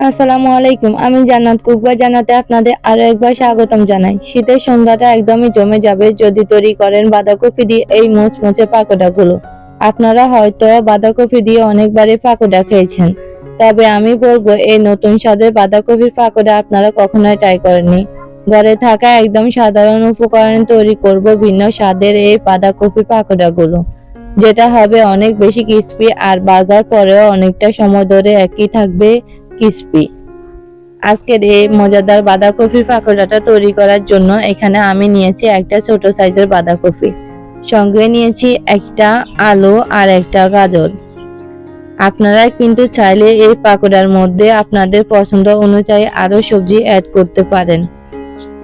আসসালামু আলাইকুম, আমি জান্নাত কুকবা জানাতে আপনাদের আরও একবার স্বাগতম জানাই। শীতের সন্ধ্যাটা একদমই জমে যাবে যদি তৈরি করেন বাঁধাকপি দিয়ে এই মুচমুচে পাকোড়াগুলো। আপনারা হয়তো বাঁধাকপি দিয়ে অনেকবারই পাকোড়া খেয়েছেন। তবে আমি বলব, এই নতুন স্বাদের বাঁধাকপির পাকোড়া আপনারা কখনোই ট্রাই করেননি। ঘরে থাকা একদম সাধারণ উপকরণ তৈরি করব ভিন্ন স্বাদের এই বাঁধাকপির পাকোড়াগুলো। যেটা হবে অনেক বেশি ক্রিস্পি আর বাজার পরেও অনেকটা সময় ধরে একই থাকবে ক্রিস্পি। আজকের এই মজাদার বাঁধাকপি পাকোড়াটা তৈরি করার জন্য এখানে আমি নিয়েছি একটা ছোট সাইজের বাঁধাকপি। সঙ্গে নিয়েছি একটা আলু আর একটা গাজর। আপনারা কিন্তু চাইলে এই পাকোড়ার মধ্যে আপনাদের পছন্দ অনুযায়ী আরও সবজি অ্যাড করতে পারেন।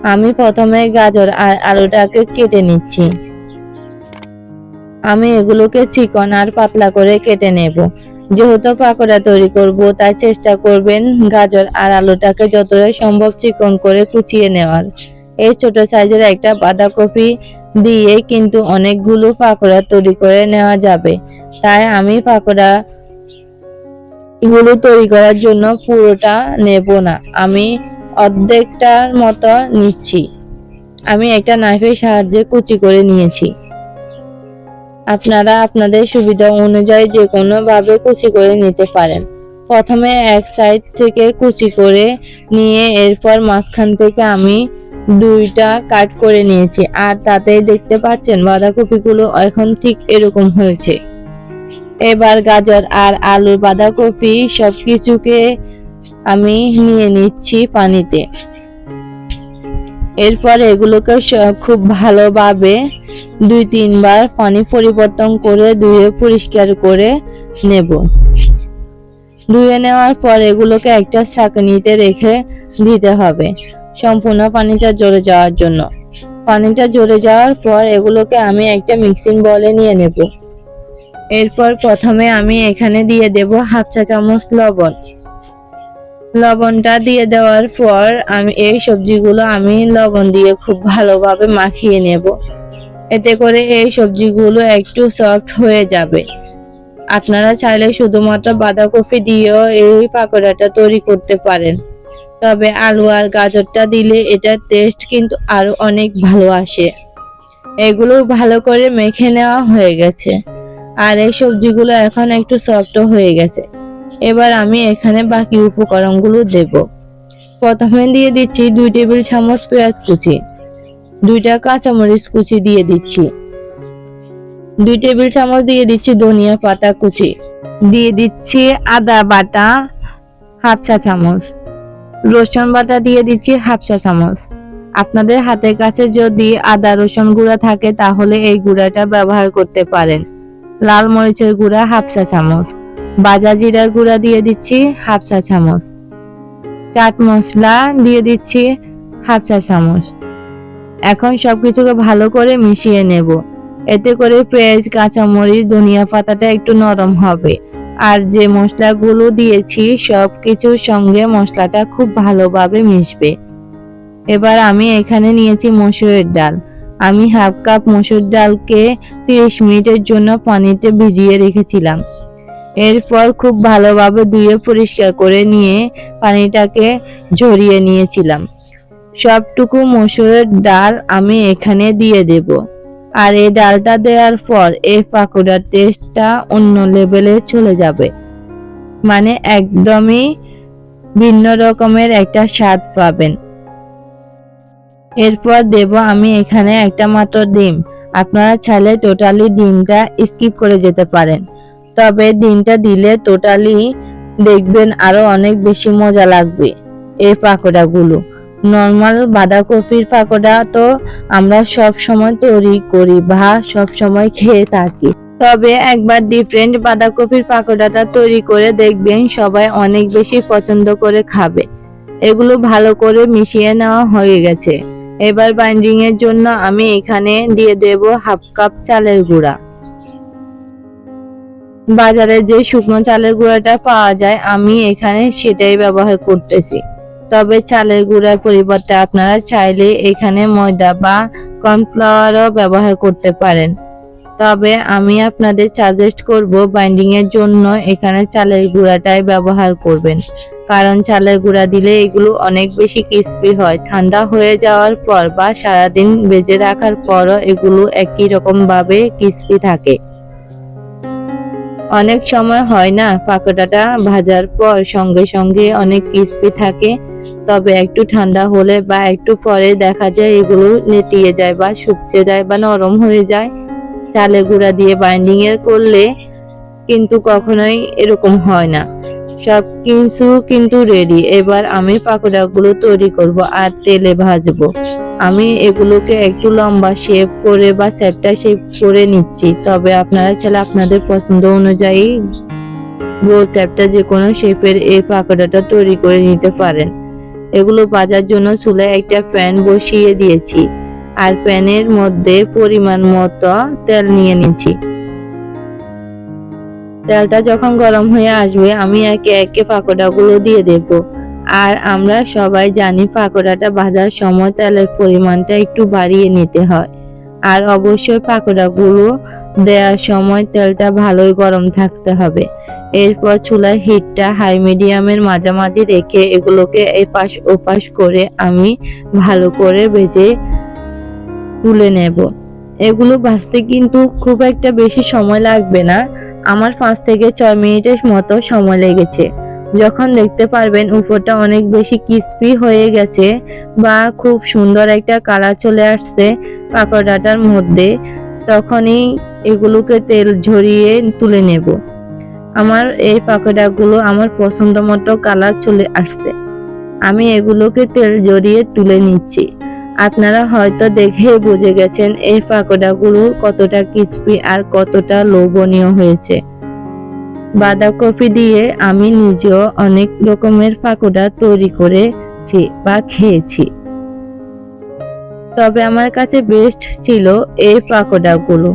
আমি প্রথমে গাজর আর আলুটাকে কেটে নিচ্ছি। আমি এগুলোকে চিকন আর পাতলা করে কেটে নেব। যেহেতু পাকোড়া তৈরি করব, তাই চেষ্টা করবেন গাজর আর আলুটাকে যতটা সম্ভব চিকন করে কুচিয়ে নেওয়ার। এই ছোট সাইজের একটা বাঁধাকপি দিয়ে কিন্তু অনেকগুলো পাকোড়া তৈরি করে নেওয়া যাবে। তাই আমি পাকোড়া গুলো তৈরি করার জন্য পুরোটা নেব না, আমি অর্ধেকটার মতো নিচ্ছি। আমি একটা নাইফের সাহায্যে কুচি করে নিয়েছি। আপনারা আপনাদের সুবিধা অনুযায়ী যে কোনো ভাবে কুচি করে নিতে পারেন। প্রথমে এক সাইড থেকে কুচি করে নিয়ে এরপর মাঝখান থেকে আমি দুইটা কাট করে নিয়েছি। আর তাতেই দেখতে পাচ্ছেন বাঁধাকপিগুলো এখন ঠিক এরকম হয়েছে। এবার গাজর আর আলু বাঁধাকপি সবকিছুকে আমি নিয়ে নিচ্ছি পানিতে। এরপর এগুলোকে খুব ভালোভাবে দুই, তিনবার পানি পরিবর্তন করে ধুয়ে পরিষ্কার করে নেব। ধুয়ে নেওয়ার পর এগুলোকে একটা ছাঁকনিতে রেখে দিতে হবে। সম্পূর্ণ পানিটা ঝরে যাওয়ার জন্য। পানিটা ঝরে যাওয়ার পর এগুলোকে আমি একটা মিক্সিং বলে নিয়ে নেব। এরপর প্রথমে আমি এখানে দিয়ে দেব হাফ চা চামচ লবণ। লবণটা দিয়ে দেওয়ার পর আমি এই সবজিগুলো আমি লবণ দিয়ে খুব ভালোভাবে মাখিয়ে নেব। এতে করে এই সবজিগুলো একটু সফট হয়ে যাবে। আপনারা চাইলে শুধুমাত্র বাঁধাকপি দিয়েও এই পাকোড়াটা তৈরি করতে পারেন। তবে আলু আর গাজরটা দিলে এটার টেস্ট কিন্তু আরও অনেক ভালো আসে। এগুলো ভালো করে মেখে নেওয়া হয়ে গেছে। আর এই সবজিগুলো এখন একটু সফট হয়ে গেছে। এবার আমি এখানে বাকি উপকরণগুলো দেব। প্রথমে দিয়ে দিচ্ছি দুই টেবিল চামচ পেঁয়াজ কুচি, দুইটা কাঁচামরিচ কুচি দিয়ে দিচ্ছি, দুই টেবিল চামচ দিয়ে দিচ্ছি ধনিয়া পাতা কুচি, দিয়ে দিচ্ছি আদা বাটা হাফ চা চামচ, রসুন বাটা দিয়ে দিচ্ছি হাফ চা চামচ। আপনাদের হাতের কাছে যদি আদা, রসুন গুঁড়া থাকে তাহলে এই গুঁড়াটা ব্যবহার করতে পারেন। লাল মরিচের গুঁড়া হাফ চা চামচ। বাজা জিরার গুঁড়া দিয়ে দিচ্ছি হাফ চা চামচ। চাট মশলা দিয়ে দিচ্ছি হাফ চা চামচ। এখন সবকিছুকে ভালো করে মিশিয়ে নেব। এতে করে পেঁয়াজ, কাঁচামরিচ, ধনিয়া পাতাটা একটু নরম হবে। আর যে মশলাগুলো দিয়েছি সব কিছুর সঙ্গে মশলাটা খুব ভালোভাবে মিশবে। এবার আমি এখানে নিয়েছি মসুরের ডাল। আমি হাফ কাপ মসুর ডালকে তিরিশ মিনিটের জন্য পানিতে ভিজিয়ে রেখেছিলাম। এরপর খুব ভালোভাবে ধুয়ে পরিষ্কার করে নিয়ে পানিটাকে ঝরিয়ে নিয়েছিলাম। সবটুকু মসুরের ডাল আমি এখানে দিয়ে দেব। আর এই ডালটা দেওয়ার পর এই পাকোড়ার টেস্টটা অন্য লেভেলে চলে যাবে। মানে একদমই ভিন্ন রকমের একটা স্বাদ পাবেন। এরপর দেব আমি এখানে একটা মাত্র ডিম। আপনারা চাইলে টোটালি ডিমটা স্কিপ করে যেতে পারেন। তবে ডিমটা দিলে টোটালি দেখবেন আরও অনেক বেশি মজা লাগবে এই পাকোড়াগুলো। নর্মাল বাঁধাকপির পাকোড়া তো আমরা সব সময় তৈরি করি বা সব সময় খেয়ে থাকি। তবে একবার ডিফারেন্ট বাঁধাকপির পাকোড়াটা তৈরি করে দেখবেন সবাই অনেক বেশি পছন্দ করে খাবে। এগুলো ভালো করে মিশিয়ে নেওয়া হয়ে গেছে। এবার বাইন্ডিং এর জন্য আমি এখানে দিয়ে দেব হাফ কাপ চালের গুঁড়া। বাজারে যে শুকনো চালের গুঁড়াটা পাওয়া যায়, আমি এখানে সেটাই ব্যবহার করতেছি। তবে চালের গুঁড়ার পরিবর্তে আপনারা চাইলে এখানে ময়দা বা কর্নফ্লাওয়ারও ব্যবহার করতে পারেন। তবে আমি আপনাদের সাজেস্ট করব বাইন্ডিং এর জন্য এখানে চালের গুঁড়াটাই ব্যবহার করবেন। কারণ চালের গুঁড়া দিলে এগুলো অনেক বেশি ক্রিস্পি হয়। ঠান্ডা হয়ে যাওয়ার পর বা সারাদিন বেজে রাখার পরও এগুলো একই রকম ভাবে ক্রিস্পি থাকে। অনেক সময় হয় না, পাকোড়াটা ভাজার পর সঙ্গে সঙ্গে অনেক ক্রিস্পি থাকে। তবে একটু ঠান্ডা হলে বা একটু পরে দেখা যায় এগুলো নেতিয়ে যায় বা শুকছে যায় বা নরম হয়ে যায়। চালে গুঁড়া দিয়ে বাইন্ডিং এর করলে কিন্তু কখনোই এরকম হয় না। সব কিছু কিন্তু রেডি এবার আমি পাকোড়াগুলো তৈরি করব আর তেলে ভাজবো। আমি এগুলোকে একটু লম্বা শেপ করে বা সেপটা শেপ করে নিচ্ছি। তবে আপনারা চাইলে আপনাদের পছন্দ অনুযায়ী গোল চ্যাপটা যে কোনো শেপের এই পাকোড়াটা তৈরি করে নিতে পারেন। এগুলো ভাজার জন্য চুলায় একটা প্যান বসিয়ে দিয়েছি। আর প্যানের মধ্যে পরিমাণ মতো তেল নিয়ে নিচ্ছি। তেলটা যখন গরম হয়ে আসবে, আমি একে একে পাকোড়াগুলো দিয়ে দেব। আর আমরা সবাই জানি পাকোড়াটা ভাজার সময় তেলের পরিমাণটা একটু বাড়িয়ে নিতে হয়। আর অবশ্যই পাকোড়াগুলো দেওয়ার সময় তেলটা ভালোই গরম থাকতে হবে। এরপর চুলার হিটটা হাই মিডিয়ামের মাঝামাঝি রেখে এগুলোকে এপাশ ওপাশ করে আমি ভালো করে ভেজে তুলে নেব। এগুলো ভাজতে কিন্তু খুব একটা বেশি সময় লাগবে না। আমার পাঁচ থেকে ছয় মিনিটের মতো সময় লেগেছে। যখন দেখতে পারবেন উপরটা অনেক বেশি ক্রিস্পি হয়ে গেছে বা খুব সুন্দর একটা কালার চলে আসছে পাকোড়াটার মধ্যে, তখনই এগুলোকে তেল ঝরিয়ে তুলে নেব। আমার এই পাকোড়াগুলো আমার পছন্দ মতো কালার চলে আসছে। আমি এগুলোকে তেল জড়িয়ে তুলে নিচ্ছি। আপনারা হয়তো দেখে বুঝে গেছেন এই পাকোড়াগুলো কতটা ক্রিস্পি আর কতটা লোভনীয় হয়েছে। বাঁধাকপি দিয়ে আমি নিজেও অনেক রকমের পাকোড়া তৈরি করেছি বা খেয়েছি। তবে আমার কাছে বেস্ট ছিল এই পাকোড়াগুলো।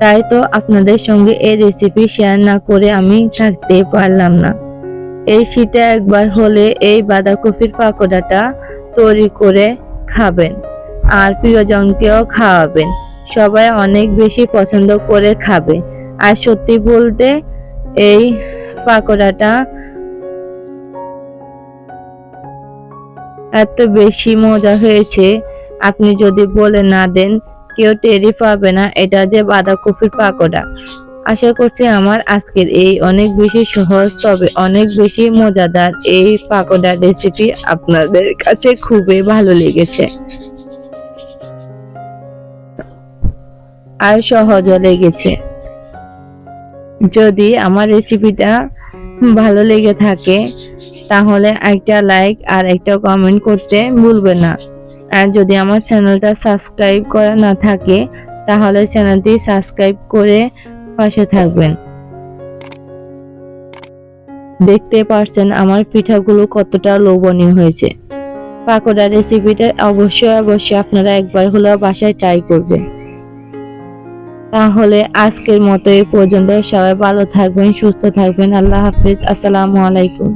তাই তো আপনাদের সঙ্গে এই রেসিপি শেয়ার না করে আমি থাকতে পারলাম না। এই শীতে একবার হলে এই বাঁধাকপির পাকোড়াটা তৈরি করে খাবেন। আর প্রিয়জনকেও খাওয়াবেন। সবাই অনেক বেশি পছন্দ করে খাবে। আর সত্যি বলতে, এই পাকোড়াটা এত বেশি মজা হয়েছে, আপনি যদি বলে না দেন, কেউ টেরি পাবে না, এটা যে বাঁধাকপির পাকোড়া। আশা করছি আমার আজকের এই অনেক বেশি সহজ, তবে অনেক বেশি মজাদার এই পাকোড়া রেসিপি আপনাদের কাছে খুবই ভালো লেগেছে। আর সহজও লেগেছে। যদি আমার রেসিপিটা ভালো লেগে থাকে, তাহলে একটা লাইক আর একটা কমেন্ট করতে ভুলবে না। আর যদি আমার চ্যানেলটা সাবস্ক্রাইব করা না থাকে, তাহলে চ্যানেলটি সাবস্ক্রাইব করে পাশে থাকবেন। দেখতে পারছেন আমার পিঠাগুলো কতটা লোভনীয় হয়েছে। পাকোড়া রেসিপিটা অবশ্যই অবশ্যই আপনারা একবার হলেও বাসায় ট্রাই করবেন। তাহলে আজকের মতো এই পর্যন্ত সবাই ভালো থাকবেন, সুস্থ থাকবেন। আল্লাহ হাফিজ। আসসালামু আলাইকুম।